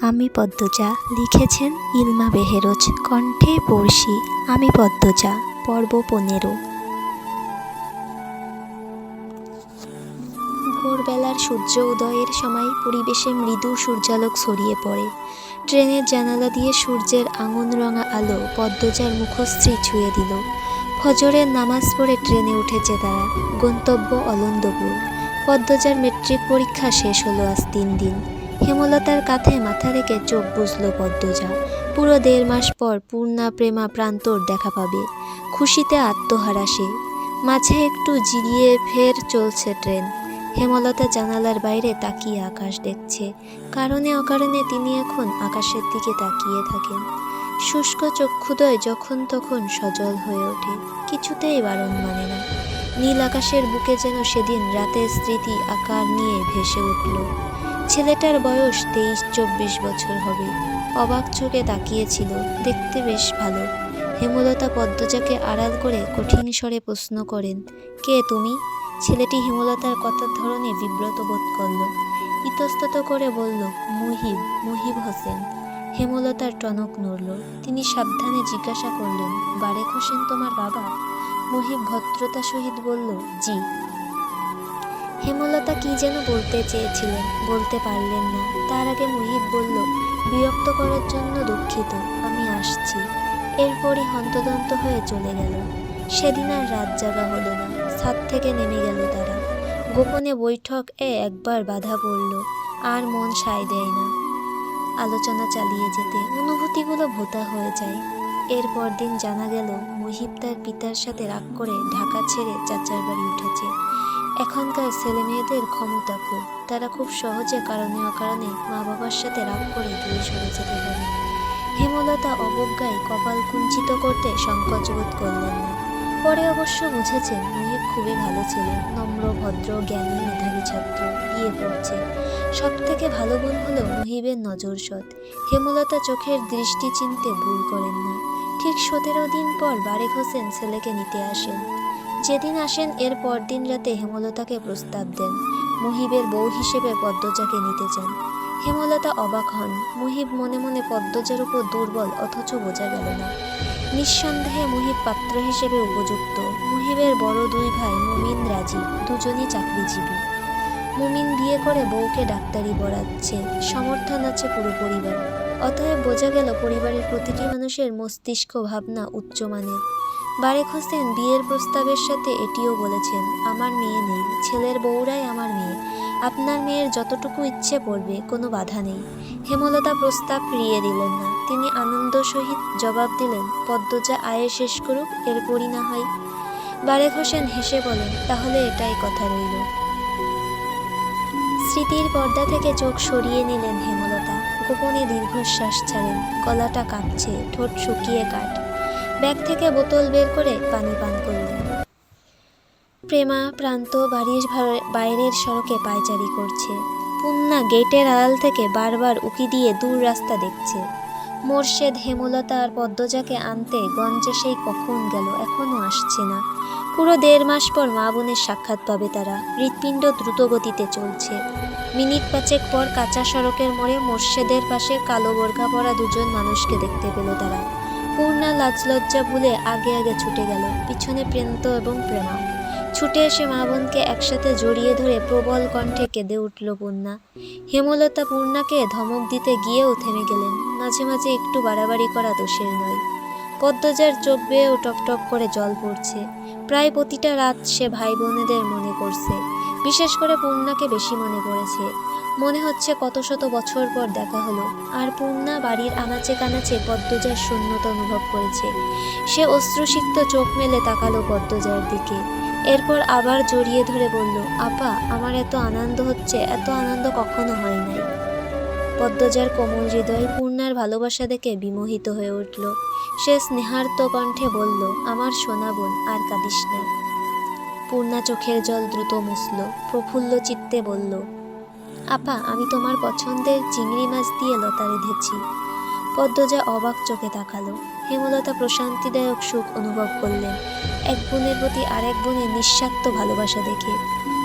আমি পদ্মজা লিখেছেন ইলমা বেহেরোজ, কণ্ঠে পড়শি আমি পদ্মজা, পর্ব পনেরো। ভোরবেলার সূর্য উদয়ের সময় পরিবেশে মৃদু সূর্যালোক ছড়িয়ে পড়ে। ট্রেনের জানালা দিয়ে সূর্যের আঙুন রঙা আলো পদ্মজার মুখশ্রী ছুঁয়ে দিল। ফজরের নামাজ পড়ে ট্রেনে উঠেছে তারা, গন্তব্য অলন্দপুর। পদ্মজার মেট্রিক পরীক্ষা শেষ হলো আজ তিন দিন। হেমলতার কাঁধে মাথা রেখে চোখ বুঝল পদ্মজা। পুরো দেড় মাস পর পূর্ণা প্রেমা প্রান্তর দেখা পাবে। খুশিতে আত্মহারা সে। মাঝে একটু জিরিয়ে ফের চলছে ট্রেন। হেমলতা জানালার বাইরে তাকিয়ে আকাশ দেখছে। কারণে অকারণে তিনি এখন আকাশের দিকে তাকিয়ে থাকেন। শুষ্ক চক্ষুদয় যখন তখন সজল হয়ে ওঠে। কিছুতেই বারণ মানে না। নীল আকাশের বুকে যেন সেদিন রাতের স্মৃতি আকার নিয়ে ভেসে উঠল। ছেলেটার বয়স তেইশ, চব্বিশ বছর হবে। অবাক চোখে তাকিয়েছিল, দেখতে বেশ ভালো। হেমলতা পদ্মজাকে আড়াল করে কঠিন স্বরে প্রশ্ন করেন, কে তুমি? ছেলেটি হেমলতার কথার ধরনে বিব্রত বোধ করল। ইতস্তত করে বলল, মুহিব মুহিব হোসেন। হেমলতার টনক নড়ল। তিনি সাবধানে জিজ্ঞাসা করলেন, বারেক হোসেন তোমার বাবা? মুহিব ভদ্রতা সহিত বলল, জি। হেমলতা কি যেন বলতে চেয়েছিলেন, বলতে পারলেন না। তার আগে মুহিব বলল, বিরক্ত করার জন্য দুঃখিত, আমি আসছি। এরপরই হন্তদন্ত হয়ে চলে গেল। সেদিন আর রাত জাগা হলো না, ছাদ থেকে নেমে গেল তারা। গোপনে বৈঠক এ একবার বাধা পড়ল, আর মন সায় দেয় না। আলোচনা চালিয়ে যেতে অনুভূতিগুলো ভোতা হয়ে যায়। এরপর দিন জানা গেল মুহিব তার পিতার সাথে রাগ করে ঢাকা ছেড়ে চাচার বাড়ি উঠেছে। এখনকার ছেলে মেয়েদের ক্ষমতা খুব। তারা খুব সহজে কারণে অকারণে মা বাবার সাথে রাগ করে দূরে সরে যেতে পারে হেমলতা অবজ্ঞায় কপাল কুঞ্চিত করতে সংকোচ বোধ করলেন না। পরে অবশ্য বুঝেছেন মুহিব খুবই ভালো ছেলে, নম্র, ভদ্র, জ্ঞানী, মেধাবী ছাত্র, বিয়ে পড়ছে সব থেকে ভালো গুণ হলো মুহিবের নজর সৎ হেমলতা চোখের দৃষ্টি চিনতে ভুল করেন না। ঠিক সতেরো দিন পর বারেক হোসেন ছেলেকে নিতে আসেন। যেদিন আসেন, এর পরদিন রাতে হেমলতাকে প্রস্তাব দেন। মুহিবের বউ হিসেবে পদ্মজাকে নিতে চান হেমলতা অবাক হন। মুহিব মনে মনে পদ্মজার উপর দুর্বল, অথচ বোঝা গেল না। নিঃসন্দেহে মুহিব পাত্র হিসেবে উপযুক্ত। মুহিবের বড় দুই ভাই মুমিন রাজি, দুজনই চাকরিজীবী। মুমিন বিয়ে করে বউকে ডাক্তারি পড়াচ্ছে, সমর্থন আছে পুরো পরিবার। অতএব বোঝা গেল পরিবারের প্রতিটি মানুষের মস্তিষ্ক ভাবনা উচ্চমানের। বারেক হোসেন বিয়ের প্রস্তাবের সাথে এটিও বলেছেন, আমার মেয়ে নেই, ছেলের বউরাই আমার মেয়ে। আপনার মেয়ের যতটুকু ইচ্ছে পড়বে, কোনো বাধা নেই। হেমলতা প্রস্তাব ফিরিয়ে দিলেন না। তিনি আনন্দ সহিত জবাব দিলেন, পদ্মজা আয়ে শেষ করুক, এরপরই না হয়। বারেক হোসেন হেসে বলেন, তাহলে এটাই কথা রইল। স্মৃতির পর্দা থেকে চোখ সরিয়ে নিলেন হেমলতা। গোপনে দীর্ঘশ্বাস ছাড়েন, গলাটা কাঁপছে, ঠোঁট শুকিয়ে কাট ব্যাগ থেকে বোতল বের করে পানি পান করলেন। প্রেমা প্রান্ত বাড়ির বাইরের সড়কে পায়চারি করছে। পুন্না গেটের আড়াল থেকে বারবার উকি দিয়ে দূর রাস্তা দেখছে। মোর্শেদ হেমলতা আর পদ্মজাকে আনতে গঞ্জে সেই কখন গেল এখনও আসছে না। পুরো দেড় মাস পর মা বোনের সাক্ষাৎ পাবে তারা। হৃৎপিণ্ড দ্রুত গতিতে চলছে। মিনিট পাঁচেক পর কাঁচা সড়কের মোড়ে মোর্শেদের পাশে কালো বোরখা পরা দুজন মানুষকে দেখতে পেল তারা। পূর্ণা লাজলজ্জা ভুলে আগে আগে ছুটে গেল, পিছনে প্রেন্ত এবং প্রেমা। ছুটে এসে মা বোনকে একসাথে জড়িয়ে ধরে প্রবল কণ্ঠে কেঁদে উঠল পূর্ণা। হেমলতা পূর্ণাকে ধমক দিতে গিয়েও থেমে গেলেন, মাঝে মাঝে একটু বাড়াবাড়ি করা দোষের নয়। পদ্মজার চোখ বেয়েও টপটপ করে জল পড়ছে। প্রায় প্রতিটা রাত সে ভাই বোনেদের মনে করছে বিশেষ করে পূর্ণাকে বেশি মনে পড়েছে। মনে হচ্ছে কত শত বছর পর দেখা হলো, আর পূর্ণা বাড়ির আনাচে কানাচে পদ্মজার শূন্যতা অনুভব করেছে। সে অশ্রুসিক্ত চোখ মেলে তাকালো পদ্মজার দিকে। এরপর আবার জড়িয়ে ধরে বলল, আপা, আমার এত আনন্দ হচ্ছে, এত আনন্দ কখনো হয় নাই। পদ্মজার কোমল হৃদয় পূর্ণার ভালোবাসা দেখে বিমোহিত হয়ে উঠল। সে স্নেহার্ত কণ্ঠে বলল, আমার সোনা বোন, আর কাঁদিস না। পূর্ণা চোখের জল দ্রুত মুছল, প্রফুল্ল চিত্তে বলল, আপা, আমি তোমার পছন্দের চিংড়ি মাছ দিয়ে লতা রেঁধেছি। পদ্মজা অবাক চোখে তাকালো। হেমলতা প্রশান্তিদায়ক সুখ অনুভব করলেন। এক বোনের প্রতি আরেক বোনের নিঃস্বার্থ ভালোবাসা দেখে।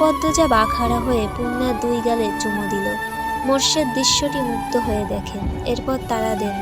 পদ্মজা বাঘহারা হয়ে পূর্ণার দুই গালে চুমো দিল। মোর্শেদ দৃশ্যটি মুগ্ধ হয়ে দেখেন এরপর তারা দেন,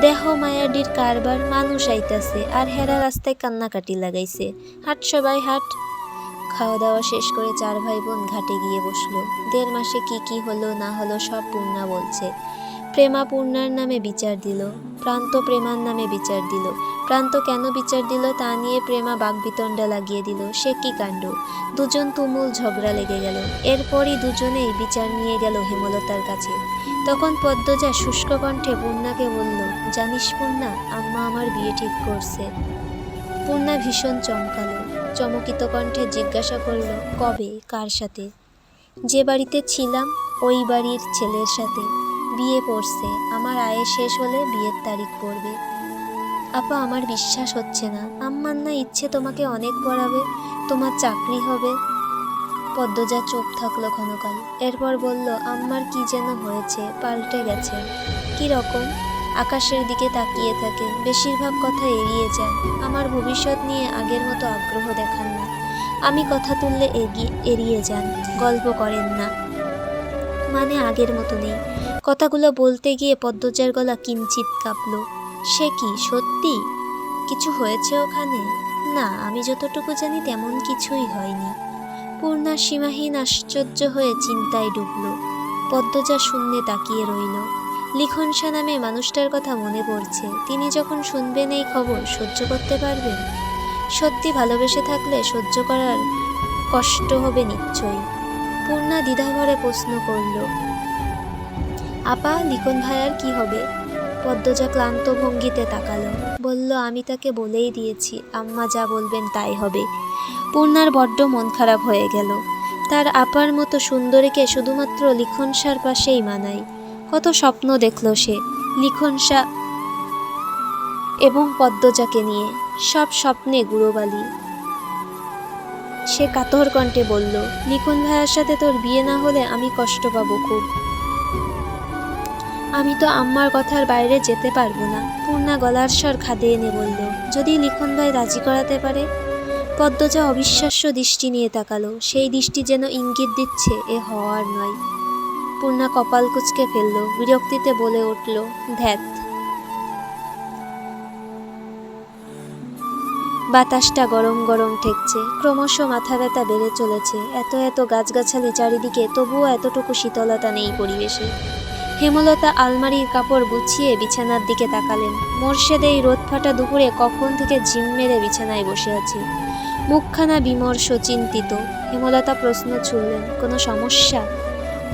দেহ মায়াডির কারবার মানুষ আইতাছে, আর হেরা রাস্তায় কান্নাকাটি লাগাইছে। হাট সবাই, হাট। খাওয়া দাওয়া শেষ করে চার ভাই বোন ঘাটে গিয়ে বসল। দেড় মাসে কি কি হলো, না হলো সব পূর্ণা বলছে। প্রেমা পূর্ণার নামে বিচার দিল। প্রান্ত প্রেমার নামে বিচার দিল। প্রান্ত কেন বিচার দিল তা নিয়ে প্রেমা বাগবিতণ্ডা লাগিয়ে দিল। সে কি কাণ্ড? দুজন তুমুল ঝগড়া লেগে গেল। এরপরই দুজনেই বিচার নিয়ে গেল হেমলতার কাছে। তখন পদ্মজা শুষ্ক কণ্ঠে পূর্ণাকে বলল, জানিস পূর্ণা, আম্মা আমার বিয়ে ঠিক করছে। পূর্ণা ভীষণ চমকালো। চমকিত কণ্ঠে জিজ্ঞাসা করল, কবে? কার সাথে? যে বাড়িতে ছিলাম, ওই বাড়ির ছেলের সাথে। বিয়ে পড়ছে। আমার আয়ে শেষ হলে বিয়ের তারিখ পড়বে। আপা, আমার বিশ্বাস হচ্ছে না। আম্মার না ইচ্ছে তোমাকে অনেক পড়াবে। তোমার চাকরি হবে। পদ্মজা চুপ থাকল ক্ষণকাল। এরপর বলল, আম্মার কি যেন হয়েছে? পাল্টে গেছে। কি রকম? আকাশের দিকে তাকিয়ে থাকে। বেশিরভাগ কথা এড়িয়ে যান আমার ভবিষ্যৎ নিয়ে আগের মতো আগ্রহ দেখান না। আমি কথা তুললে এগিয়ে এড়িয়ে যান। গল্প করেন না। মানে আগের মতো নেই। কথাগুলো বলতে গিয়ে পদ্মজার গলা কিঞ্চিত কাঁপল। সে কি, সত্যি? কিছু হয়েছে ওখানে? না, আমি যতটুকু জানি তেমন কিছুই হয়নি। পূর্ণা সীমাহীন আশ্চর্য হয়ে চিন্তায় ডুবল। পদ্মজা শূন্যে তাকিয়ে রইল। লিখন নামে মানুষটার কথা মনে পড়ছে। তিনি যখন শুনবেন এই খবর, সহ্য করতে পারবেন? সত্যি ভালোবেসে থাকলে সহ্য করার কষ্ট হবে নিশ্চয়ই। পূর্ণা দ্বিধাভরে প্রশ্ন করল, আপা, লিখন ভাইয়ার কি হবে? পদ্মজা ক্লান্ত ভঙ্গিতে তাকালো। বলল, আমি তাকে বলেই দিয়েছি, আম্মা যা বলবেন তাই হবে। পূর্ণার বড্ড মন খারাপ হয়ে গেল। তার আপার মতো সুন্দরীকে শুধুমাত্র লিখন সার পাশেই মানায়। কত স্বপ্ন দেখল সে লিখন এবং পদ্মজাকে নিয়ে সব স্বপ্নে গুঁড়োবালি। সে কাতর কণ্ঠে বলল লিখন ভাইয়ার সাথে তোর বিয়ে না হলে আমি কষ্ট পাবো খুব। আমি তো আম্মার কথার বাইরে যেতে পারব না। পূর্ণা গলার স্বর খাদে এনে বলল, যদি লিখন ভাই রাজি করাতে পারে? পদ্মজা অবিশ্বাস্য দৃষ্টি নিয়ে তাকালো, সেই দৃষ্টি যেন ইঙ্গিত দিচ্ছে এ হওয়ার নয়। পূর্ণা কপাল কুচকে ফেলল, বিরক্তিতে বলে উঠল ধ্যাত বাতাসটা গরম গরম ঠেকছে, ক্রমশ মাথা ব্যথা বেড়ে চলেছে, এত এত গাছগাছালি চারিদিকে, তবুও এতটুকু শীতলতা নেই পরিবেশে। হেমলতা আলমারির কাপড় গুছিয়ে বিছানার দিকে তাকালেন। মোর্শেদ এই রোদ ফাটা দুপুরে কখন থেকে ঝিম মেরে বিছানায় বসে আছে? মুখখানা বিমর্ষ, চিন্তিত। হেমলতা প্রশ্ন ছুড়লেন, কোনো সমস্যা?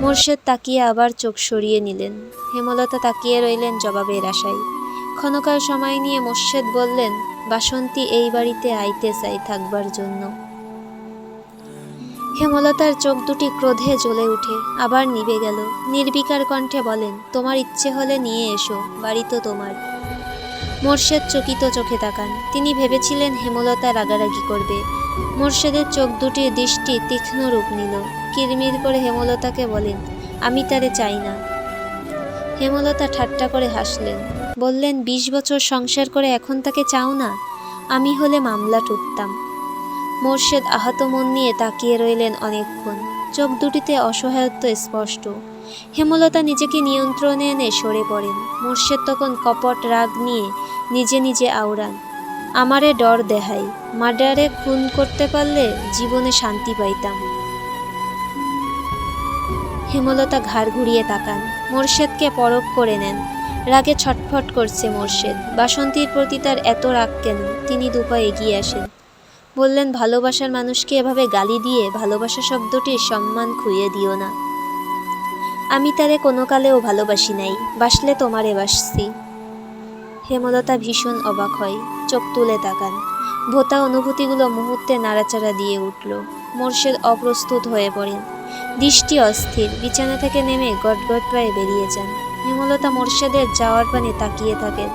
মোর্শেদ তাকিয়ে আবার চোখ সরিয়ে নিলেন। হেমলতা তাকিয়ে রইলেন জবাবের আশায়। ক্ষণকাল সময় নিয়ে মোর্শেদ বললেন, বাসন্তী এই বাড়িতে আইতে চাই থাকবার জন্য। হেমলতার চোখ দুটি ক্রোধে জ্বলে উঠে, আবার নিভে গেল। নির্বিকার কণ্ঠে বলেন, তোমার ইচ্ছে হলে নিয়ে এসো, বাড়ি তো তোমার। মোর্শেদ চকিত চোখে তাকান। তিনি ভেবেছিলেন হেমলতা রাগারাগি করবে। মোর্শেদের চোখ দুটির দৃষ্টি তীক্ষ্ণ রূপ নিল। কিরমির করে হেমলতাকে বলেন, আমি তারে চাই না। হেমলতা ঠাট্টা করে হাসলেন, বললেন, বিশ বছর সংসার করে এখন তাকে চাও না? আমি হলে মামলা টুকতাম মোর্শেদ আহত মন নিয়ে তাকিয়ে রইলেন অনেকক্ষণ। চোখ দুটিতে অসহায়ত্ব স্পষ্ট। হেমলতা নিজেকে নিয়ন্ত্রণে এনে সরে পড়েন। মোর্শেদ তখন কপট রাগ নিয়ে নিজে নিজে আওড়ান, আমারে ডর দেহাই মার্ডারে খুন করতে পারলে জীবনে শান্তি পাইতাম। হেমলতা ঘাড় ঘুরিয়ে তাকান। মোর্শেদকে পরখ করে নেন। রাগে ছটফট করছে মোর্শেদ। বাসন্তীর প্রতি তার এত রাগ কেন? তিনি দুপা এগিয়ে আসেন। বললেন, ভালোবাসার মানুষকে এভাবে গালি দিয়ে ভালোবাসা শব্দটির সম্মান খুইয়ে দিও না। আমি তারে কোনো কালেও ভালোবাসি নাই। বাসলে তোমারে বাসছি। হেমলতা ভীষণ অবাক হয়। চোখ তুলে তাকান। ভোতা অনুভূতিগুলো মুহূর্তে নাড়াচাড়া দিয়ে উঠল। মোর্শেদ অপ্রস্তুত হয়ে পড়েন। দৃষ্টি অস্থির, বিছানা থেকে নেমে গটগট পায়ে বেরিয়ে যান। হেমলতা মোর্শেদের যাওয়ার পানে তাকিয়ে থাকেন।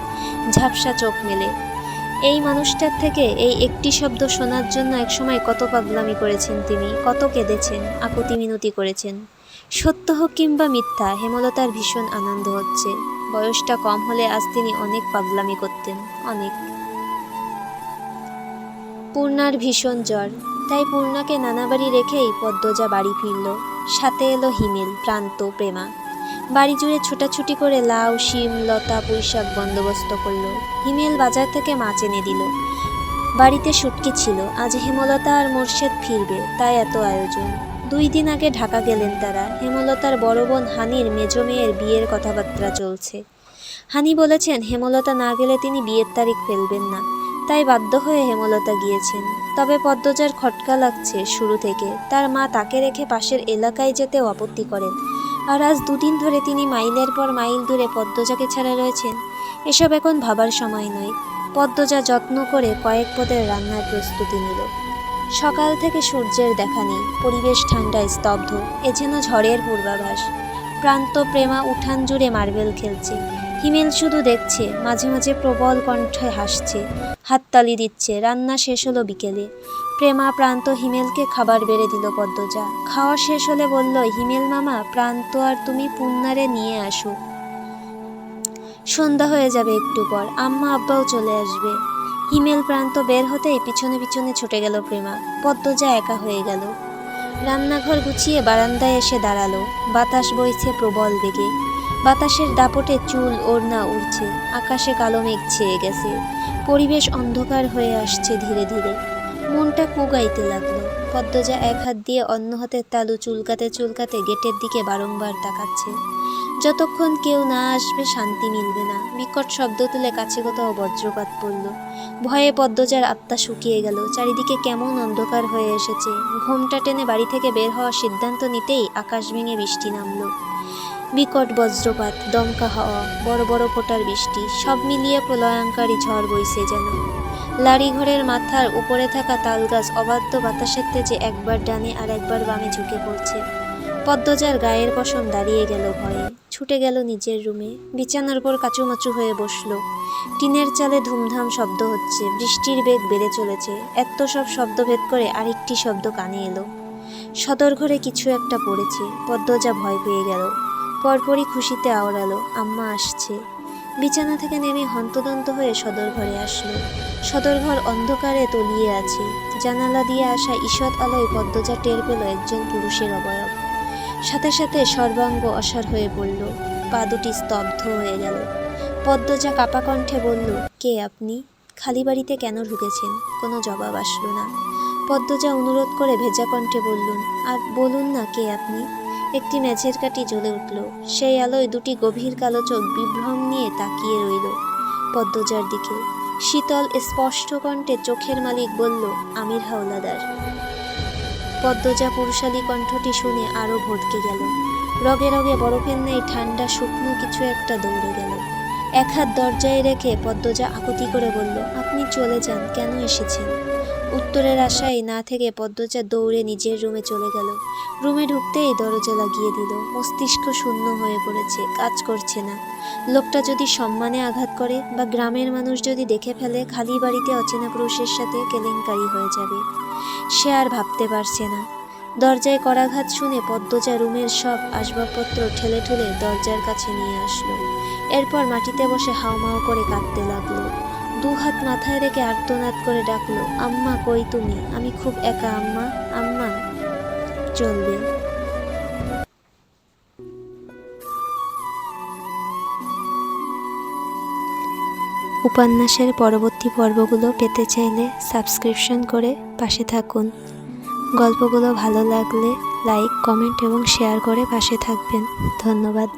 ঝাপসা চোখ মেলে। এই মানুষটার থেকে এই একটি শব্দ শোনার জন্য একসময় কত পাগলামি করেছেন তিনি, কত কেঁদেছেন, আকুতি মিনতি করেছেন। সত্য হোক কিংবা মিথ্যা, হেমলতার ভীষণ আনন্দ হচ্ছে। বয়সটা কম হলে আজ তিনি অনেক পাগলামি করতেন, অনেক। পূর্ণার ভীষণ জ্বর। তাই পূর্ণাকে নানা বাড়ি রেখেই পদ্মজা বাড়ি ফিরল। সাথে এলো হিমেল, প্রান্ত, প্রেমা। বাড়ি জুড়ে ছোটাছুটি করে লাউ, শিম, লতা, পুঁইশাক বন্দোবস্ত করল। হিমেল বাজার থেকে মাছ এনে দিল। বাড়িতে শুটকি ছিল। আজ হেমলতা আর মোর্শেদ ফিরবে, তাই এত আয়োজন। দুই দিন আগে ঢাকা গেলেন তারা। হেমলতার বড় বোন হানির মেজ মেয়ের বিয়ের কথাবার্তা চলছে। হানি বলেছেন, হেমলতা না গেলে তিনি বিয়ের তারিখ ফেলবেন না। তাই বাধ্য হয়ে হেমলতা গিয়েছেন। তবে পদ্মজার খটকা লাগছে শুরু থেকে। তার মা তাকে রেখে পাশের এলাকায় যেতেও আপত্তি করেন। আর আজ দুদিন ধরে তিনি মাইলের পর মাইল দূরে পদ্মজাকে ছাড়া রয়েছেন। এসব এখন ভাবার সময় নয়। পদ্মজা যত্ন করে কয়েক পদের রান্নার প্রস্তুতি নিল। সকাল থেকে সূর্যের দেখা নেই। পরিবেশ ঠান্ডায় স্তব্ধ। এ যেন ঝড়ের পূর্বাভাস। প্রান্ত প্রেমা উঠান জুড়ে মার্বেল খেলছে। হিমেল শুধু দেখছে, মাঝে মাঝে প্রবল কণ্ঠে হাসছে হাততালি দিচ্ছে, রান্না শেষ হলো বিকেলে। প্রেমা প্রান্ত হিমেলকে খাবার বেড়ে দিল পদ্মজা। খাওয়া শেষ হলে বলল, হিমেল মামা, প্রান্ত আর তুমি পুন্নারে নিয়ে আসো। সন্ধ্যা হয়ে যাবে একটু পর, আম্মা আব্বাও চলে আসবে। হিমেল প্রান্ত বের হতেই পিছনে পিছনে ছুটে গেল প্রেমা। পদ্মজা একা হয়ে গেল। রান্নাঘর গুছিয়ে বারান্দায় এসে দাঁড়াল। বাতাস বইছে প্রবল বেগে। বাতাসের দাপটে চুল, ওড়না উড়ছে, আকাশে কালো মেঘ ছেয়ে গেছে, পরিবেশ অন্ধকার হয়ে আসছে ধীরে ধীরে। মনটা কুগাইতে লাগল। পদ্মজা এক হাত দিয়ে অন্য হাতের তালু চুলকাতে চুলকাতে গেটের দিকে বারংবার তাকাচ্ছে। যতক্ষণ কেউ না আসবে, শান্তি মিলবে না। বিকট শব্দ তুলে কাছে কোথাও বজ্রপাত পড়ল। ভয়ে পদ্মজার আত্মা শুকিয়ে গেল। চারিদিকে কেমন অন্ধকার হয়ে এসেছে। ঘোমটা টেনে বাড়ি থেকে বের হওয়ার সিদ্ধান্ত নিতেই আকাশ ভেঙে বৃষ্টি নামলো। বিকট বজ্রপাত, দমকা হাওয়া, বড় বড় ফোঁটার বৃষ্টি, সব মিলিয়ে প্রলয়ঙ্কারী ঝড় বইছে যেন। লাড়ি ঘরের মাথার উপরে থাকা তালগাছ অবাধ্য বাতাসের তেজে একবার ডানে আর একবার বামে ঝুঁকে পড়ছে। পদ্মজার গায়ের পশম দাঁড়িয়ে গেল ভয়ে, ছুটে গেল নিজের রুমে, বিছানার উপর কাচুমাচু হয়ে বসল। টিনের চালে ধুমধাম শব্দ হচ্ছে, বৃষ্টির বেগ বেড়ে চলেছে এত সব শব্দ ভেদ করে আরেকটি শব্দ কানে এলো। সদর ঘরে কিছু একটা পড়েছে, পদ্মজা ভয় পেয়ে গেল। পরপরই খুশিতে আওড়ালো, আম্মা আসছে। বিছানা থেকে নেমে হন্তদন্ত হয়ে সদর ঘরে আসলো। সদর ঘর অন্ধকারে তলিয়ে আছে। জানালা দিয়ে আসা ঈষৎ আলোয় পদ্মজা টের পেল একজন পুরুষের অবয়ব। সাথে সাথে সর্বাঙ্গ অসার হয়ে পড়ল। পা দুটি স্তব্ধ হয়ে গেল। পদ্মজা কাপা কণ্ঠে বলল, কে আপনি? খালি বাড়িতে কেন ঢুকেছেন? কোনো জবাব আসলো না। পদ্মজা অনুরোধ করে ভেজা কণ্ঠে বললুন আর বলুন না কে আপনি? একটি মেঝের কাটি জ্বলে উঠল। সেই আলোয় দুটি গভীর কালো চোখ বিভ্রম নিয়ে তাকিয়ে রইল। পদ্মজার দিকে শীতল, স্পষ্ট কণ্ঠে চোখের মালিক বলল, আমির হাওলাদার। পদ্মজা পুরুষালী কণ্ঠটি শুনে আরও ভটকে গেল। রগে রগে বরফের ন্যায় ঠান্ডা, শুকনো কিছু একটা দৌড়ে গেল। এক হাত দরজায় রেখে পদ্মজা আকুতি করে বলল, আপনি চলে যান, কেন এসেছেন? উত্তরের আশায় না থেকে পদ্মজা দৌড়ে নিজের রুমে চলে গেল। রুমে ঢুকতেই দরজা লাগিয়ে দিল। মস্তিষ্ক শূন্য হয়ে পড়েছে, কাজ করছে না। লোকটা যদি সম্মানে আঘাত করে বা গ্রামের মানুষ যদি দেখে ফেলে, খালি বাড়িতে অচেনা পুরুষের সাথে কেলেঙ্কারি হয়ে যাবে। সে আর ভাবতে পারছে না। দরজায় করাঘাত শুনে পদ্মজা রুমের সব আসবাবপত্র ঠেলে ঠেলে দরজার কাছে নিয়ে আসলো। এরপর মাটিতে বসে হাওমাও করে কাঁদতে লাগল। দু হাত মাথায় রেখে আর্তনাদ করে ডাকলো, আম্মা, কই তুমি? আমি খুব একা, আম্মা আম্মা। চলবে। উপন্যাসের পরবর্তী পর্বগুলো পেতে চাইলে সাবস্ক্রিপশন করে পাশে থাকুন। গল্পগুলো ভালো লাগলে লাইক, কমেন্ট এবং শেয়ার করে পাশে থাকবেন। ধন্যবাদ।